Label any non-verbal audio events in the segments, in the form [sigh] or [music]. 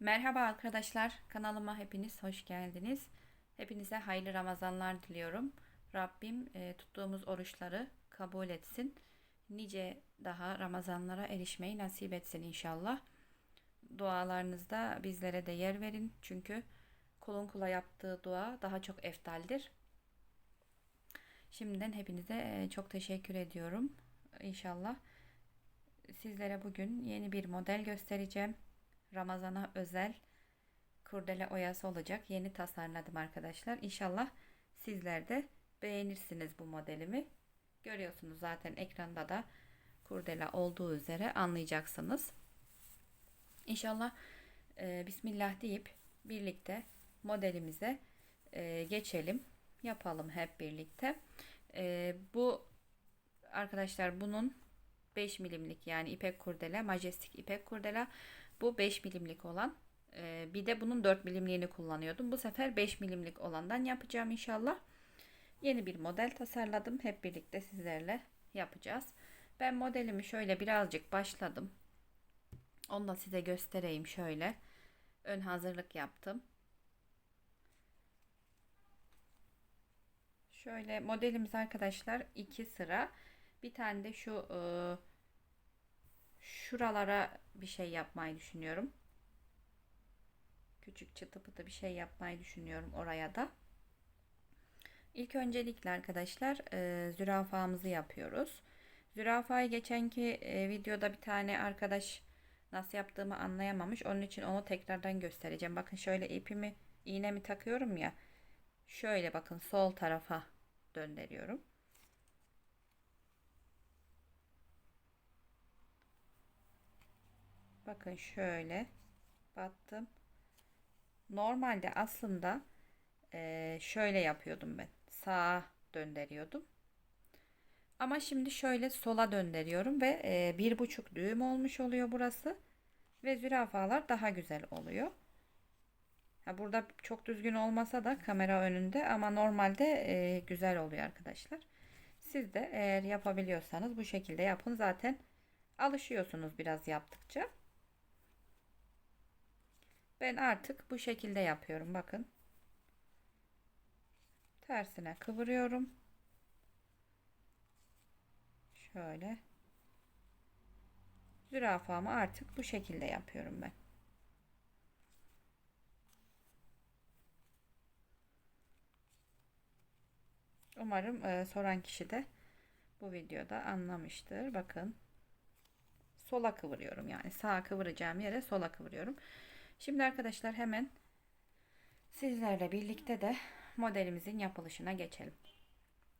Merhaba arkadaşlar, kanalıma hepiniz hoş geldiniz. Hepinize hayırlı Ramazanlar diliyorum. Rabbim e, tuttuğumuz oruçları kabul etsin. Nice daha Ramazanlara erişmeyi nasip etsin inşallah. Dualarınızda bizlere de yer verin. Çünkü kulun kula yaptığı dua daha çok eftaldir. Şimdiden hepinize e, çok teşekkür ediyorum. İnşallah sizlere bugün yeni bir model göstereceğim. Ramazana özel kurdele oyası olacak. Yeni tasarladım arkadaşlar. İnşallah sizler de beğenirsiniz bu modelimi. Görüyorsunuz zaten ekranda da kurdele olduğu üzere anlayacaksınız. İnşallah e, Bismillah deyip birlikte modelimize e, geçelim. Yapalım hep birlikte. E, bu arkadaşlar bunun 5 milimlik yani ipek kurdele, majestik ipek kurdele. Bu 5 milimlik olan. Ee, bir de bunun 4 milimliğini kullanıyordum. Bu sefer 5 milimlik olandan yapacağım inşallah. Yeni bir model tasarladım. Hep birlikte sizlerle yapacağız. Ben modelimi şöyle birazcık başladım. Onu da size göstereyim şöyle. Ön hazırlık yaptım. Şöyle modelimiz arkadaşlar iki sıra. Bir tane de şu e, şuralara bir şey yapmayı düşünüyorum. Küçük çıtı pıtı bir şey yapmayı düşünüyorum oraya da. İlk öncelikle arkadaşlar e, zürafamızı yapıyoruz. Zürafayı geçenki e, videoda bir tane arkadaş nasıl yaptığımı anlayamamış. Onun için onu tekrardan göstereceğim. Bakın şöyle ipimi iğnemi takıyorum ya. Şöyle bakın sol tarafa döndürüyorum. Bakın şöyle battım. Normalde aslında e, şöyle yapıyordum ben. Sağa döndürüyordum. Ama şimdi şöyle sola döndürüyorum ve e, bir buçuk düğüm olmuş oluyor burası. Ve zürafalar daha güzel oluyor. Burada çok düzgün olmasa da kamera önünde ama normalde e, güzel oluyor arkadaşlar. Siz de eğer yapabiliyorsanız bu şekilde yapın. Zaten alışıyorsunuz biraz yaptıkça. Ben artık bu şekilde yapıyorum. Bakın. Tersine kıvırıyorum. Şöyle. Zürafamı artık bu şekilde yapıyorum ben. Umarım e, soran kişi de bu videoda anlamıştır. Bakın. Sola kıvırıyorum yani. Sağa kıvıracağım yere sola kıvırıyorum. Şimdi arkadaşlar hemen sizlerle birlikte de modelimizin yapılışına geçelim.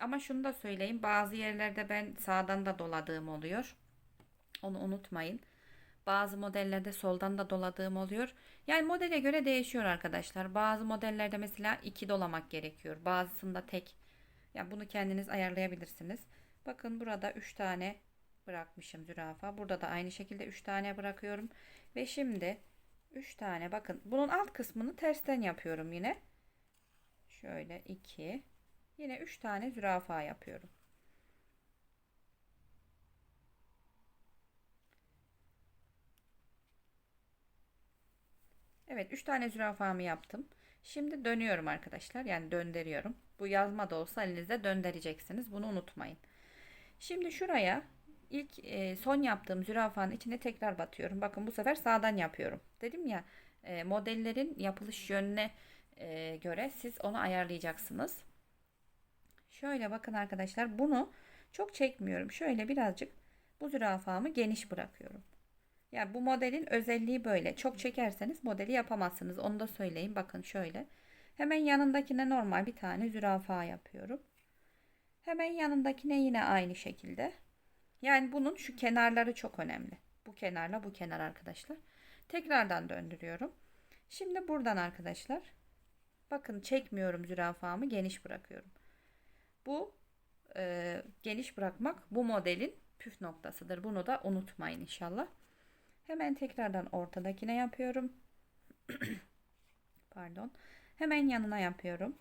Ama şunu da söyleyeyim. Bazı yerlerde ben sağdan da doladığım oluyor. Onu unutmayın. Bazı modellerde soldan da doladığım oluyor. Yani modele göre değişiyor arkadaşlar. Bazı modellerde mesela iki dolamak gerekiyor. Bazısında tek. Yani bunu kendiniz ayarlayabilirsiniz. Bakın burada 3 tane bırakmışım zürafa. Burada da aynı şekilde 3 tane bırakıyorum. Ve şimdi 3 tane bakın bunun alt kısmını tersten yapıyorum yine. Şöyle 2 yine 3 tane zürafa yapıyorum. Evet 3 tane zürafamı yaptım. Şimdi dönüyorum arkadaşlar. Yani döndürüyorum. Bu yazma da olsa elinizde döndüreceksiniz. Bunu unutmayın. Şimdi şuraya ilk e, son yaptığım zürafanın içine tekrar batıyorum. Bakın bu sefer sağdan yapıyorum. Dedim ya e, modellerin yapılış yönüne e, göre siz onu ayarlayacaksınız. Şöyle bakın arkadaşlar bunu çok çekmiyorum. Şöyle birazcık bu zürafamı geniş bırakıyorum. Yani bu modelin özelliği böyle. Çok çekerseniz modeli yapamazsınız. Onu da söyleyeyim. Bakın şöyle. Hemen yanındakine normal bir tane zürafa yapıyorum. Hemen yanındakine yine aynı şekilde. Yani bunun şu kenarları çok önemli. Bu kenarla bu kenar arkadaşlar. Tekrardan döndürüyorum. Şimdi buradan arkadaşlar bakın çekmiyorum zürafamı geniş bırakıyorum. Bu e, geniş bırakmak bu modelin püf noktasıdır. Bunu da unutmayın inşallah. Hemen tekrardan ortadakine yapıyorum. [clears throat] Pardon. Hemen yanına yapıyorum.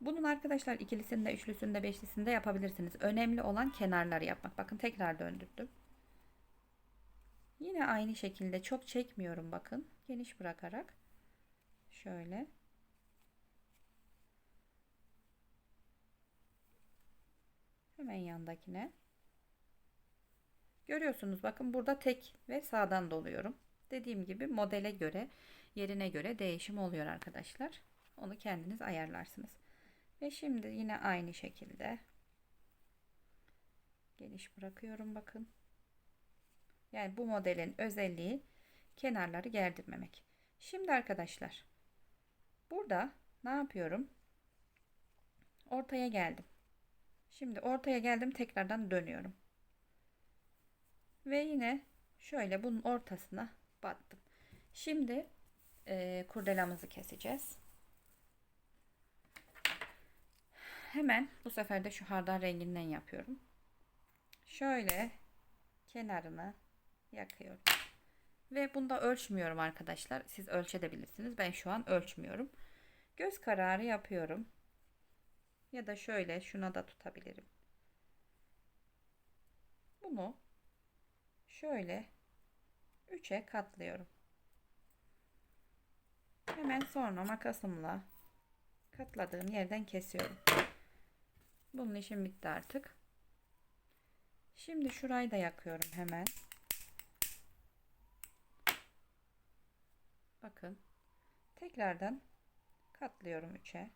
Bunun arkadaşlar ikilisinde, üçlüsünde, beşlisinde yapabilirsiniz. Önemli olan kenarları yapmak. Bakın tekrar döndürdüm. Yine aynı şekilde çok çekmiyorum bakın. Geniş bırakarak. Şöyle. Hemen yandakine. Görüyorsunuz bakın burada tek ve sağdan doluyorum. Dediğim gibi modele göre yerine göre değişim oluyor arkadaşlar. Onu kendiniz ayarlarsınız. Ve şimdi yine aynı şekilde geniş bırakıyorum bakın. Yani bu modelin özelliği kenarları gerdirmemek. Şimdi arkadaşlar burada ne yapıyorum? Ortaya geldim. Şimdi ortaya geldim tekrardan dönüyorum. Ve yine şöyle bunun ortasına battım. Şimdi e, kurdelamızı keseceğiz. Hemen bu sefer de şu hardal renginden yapıyorum. Şöyle kenarını yakıyorum. Ve bunda ölçmüyorum arkadaşlar. Siz ölçebilirsiniz. Ben şu an ölçmüyorum. Göz kararı yapıyorum. Ya da şöyle şuna da tutabilirim. Bunu şöyle 3'e katlıyorum. Hemen sonra makasımla katladığım yerden kesiyorum. Bunun işim bitti artık. Şimdi şurayı da yakıyorum hemen. Bakın. Tekrardan katlıyorum 3'e.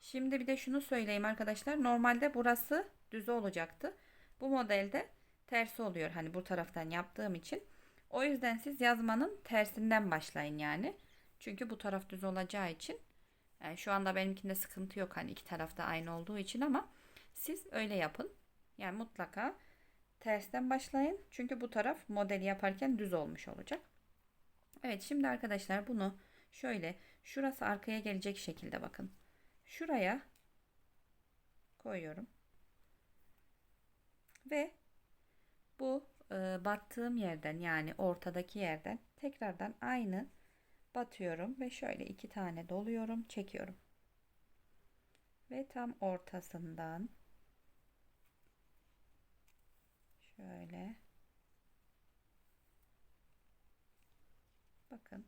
Şimdi bir de şunu söyleyeyim arkadaşlar. Normalde burası düz olacaktı. Bu modelde tersi oluyor. Hani bu taraftan yaptığım için. O yüzden siz yazmanın tersinden başlayın yani. Çünkü bu taraf düz olacağı için. Yani şu anda benimkinde sıkıntı yok. Hani iki tarafta aynı olduğu için ama siz öyle yapın. Yani mutlaka tersten başlayın. Çünkü bu taraf modeli yaparken düz olmuş olacak. Evet şimdi arkadaşlar bunu şöyle şurası arkaya gelecek şekilde bakın. Şuraya koyuyorum. Ve bu e, battığım yerden yani ortadaki yerden tekrardan aynı batıyorum ve şöyle iki tane doluyorum, çekiyorum. Ve tam ortasından şöyle bakın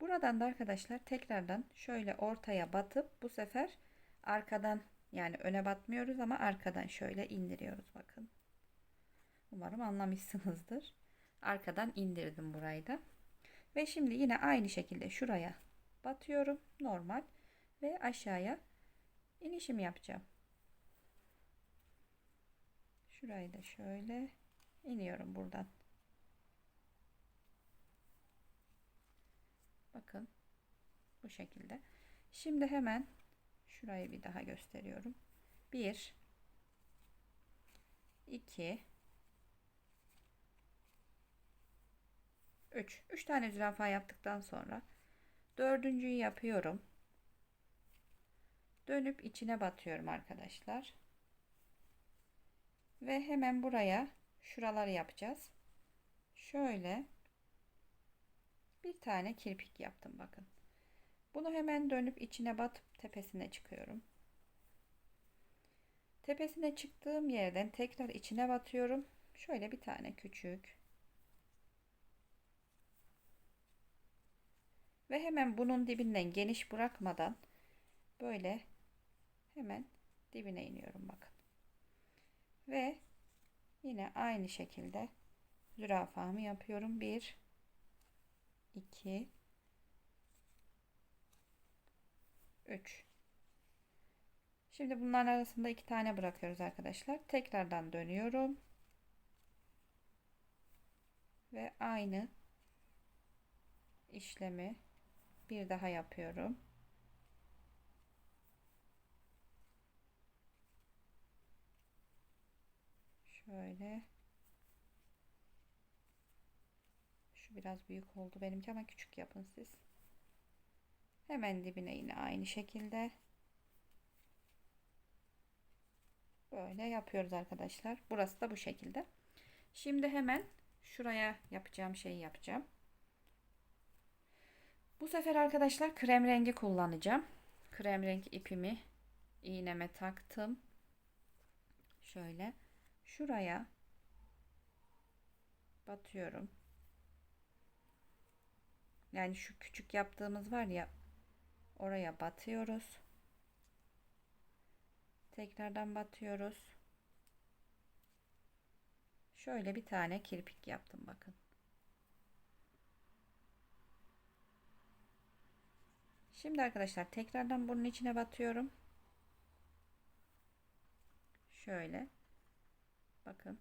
Buradan da arkadaşlar tekrardan şöyle ortaya batıp bu sefer arkadan yani öne batmıyoruz ama arkadan şöyle indiriyoruz bakın. Umarım anlamışsınızdır. Arkadan indirdim burayı da. Ve şimdi yine aynı şekilde şuraya batıyorum normal ve aşağıya inişim yapacağım. Şurayı da şöyle iniyorum buradan. Bakın bu şekilde. Şimdi hemen şurayı bir daha gösteriyorum. 1 2 3 3 tane zürafa yaptıktan sonra dördüncüyü yapıyorum. Dönüp içine batıyorum arkadaşlar. Ve hemen buraya şuraları yapacağız. Şöyle bir tane kirpik yaptım bakın. Bunu hemen dönüp içine batıp tepesine çıkıyorum. Tepesine çıktığım yerden tekrar içine batıyorum. Şöyle bir tane küçük. Ve hemen bunun dibinden geniş bırakmadan böyle hemen dibine iniyorum bakın. Ve yine aynı şekilde zürafamı yapıyorum. 1 2 3 Şimdi bunların arasında iki tane bırakıyoruz arkadaşlar. Tekrardan dönüyorum. Ve aynı işlemi bir daha yapıyorum. Şöyle biraz büyük oldu benimki ama küçük yapın siz. Hemen dibine yine aynı şekilde. Böyle yapıyoruz arkadaşlar. Burası da bu şekilde. Şimdi hemen şuraya yapacağım şeyi yapacağım. Bu sefer arkadaşlar krem rengi kullanacağım. Krem renk ipimi iğneme taktım. Şöyle şuraya batıyorum. Yani şu küçük yaptığımız var ya oraya batıyoruz. Tekrardan batıyoruz. Şöyle bir tane kirpik yaptım bakın. Şimdi arkadaşlar tekrardan bunun içine batıyorum. Şöyle. Bakın.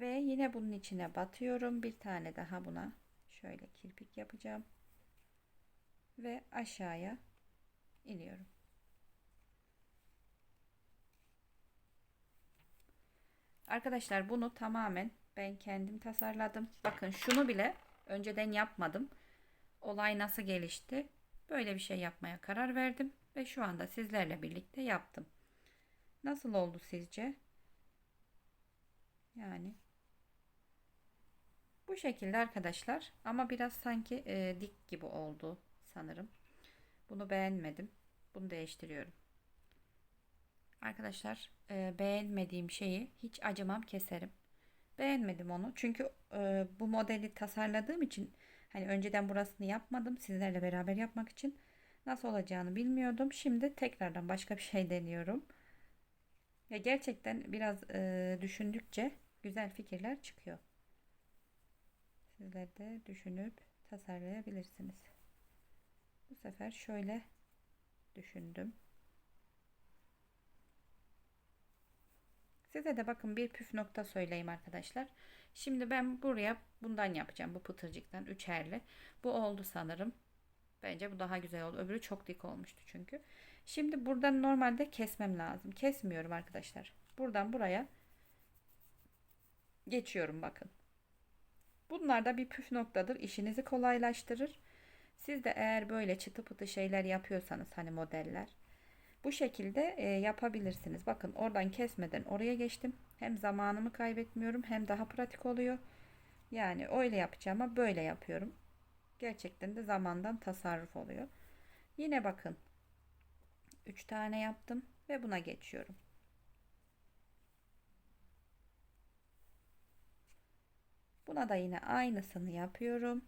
Ve yine bunun içine batıyorum. Bir tane daha buna şöyle kirpik yapacağım. Ve aşağıya iniyorum. Arkadaşlar bunu tamamen ben kendim tasarladım. Bakın şunu bile önceden yapmadım. Olay nasıl gelişti? Böyle bir şey yapmaya karar verdim ve şu anda sizlerle birlikte yaptım. Nasıl oldu sizce? Yani bu şekilde arkadaşlar ama biraz sanki e, dik gibi oldu sanırım. Bunu beğenmedim. Bunu değiştiriyorum. Arkadaşlar e, beğenmediğim şeyi hiç acımam keserim. Beğenmedim onu. Çünkü e, bu modeli tasarladığım için hani önceden burasını yapmadım. Sizlerle beraber yapmak için nasıl olacağını bilmiyordum. Şimdi tekrardan başka bir şey deniyorum. Ya gerçekten biraz e, düşündükçe güzel fikirler çıkıyor. Sizler de düşünüp tasarlayabilirsiniz. Bu sefer şöyle düşündüm. Size de bakın bir püf nokta söyleyeyim arkadaşlar. Şimdi ben buraya bundan yapacağım. Bu pıtırcıktan üçerli. Bu oldu sanırım. Bence bu daha güzel oldu. Öbürü çok dik olmuştu çünkü. Şimdi buradan normalde kesmem lazım. Kesmiyorum arkadaşlar. Buradan buraya geçiyorum bakın. Bunlar da bir püf noktadır. İşinizi kolaylaştırır. Siz de eğer böyle çıtı pıtı şeyler yapıyorsanız hani modeller bu şekilde e, yapabilirsiniz. Bakın oradan kesmeden oraya geçtim. Hem zamanımı kaybetmiyorum hem daha pratik oluyor. Yani öyle yapacağıma böyle yapıyorum. Gerçekten de zamandan tasarruf oluyor. Yine bakın 3 tane yaptım ve buna geçiyorum. Buna da yine aynısını yapıyorum.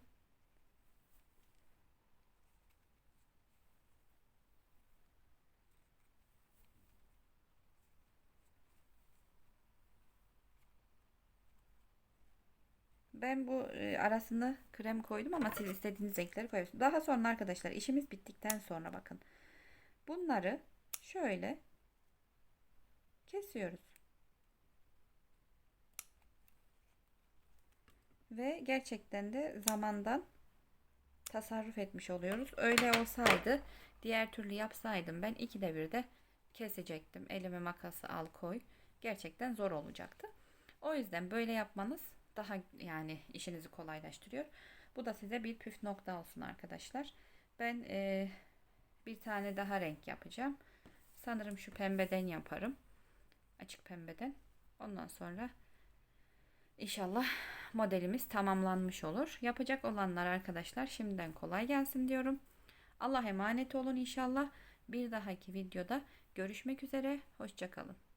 Ben bu e, arasında krem koydum ama siz istediğiniz renkleri koyabilirsiniz. Daha sonra arkadaşlar işimiz bittikten sonra bakın. Bunları şöyle kesiyoruz. Ve gerçekten de zamandan tasarruf etmiş oluyoruz. Öyle olsaydı diğer türlü yapsaydım ben ikide bir de kesecektim. Elime makası al koy. Gerçekten zor olacaktı. O yüzden böyle yapmanız daha yani işinizi kolaylaştırıyor. Bu da size bir püf nokta olsun arkadaşlar. Ben e, bir tane daha renk yapacağım. Sanırım şu pembeden yaparım. Açık pembeden. Ondan sonra inşallah modelimiz tamamlanmış olur. Yapacak olanlar arkadaşlar şimdiden kolay gelsin diyorum. Allah emanet olun inşallah. Bir dahaki videoda görüşmek üzere. Hoşçakalın.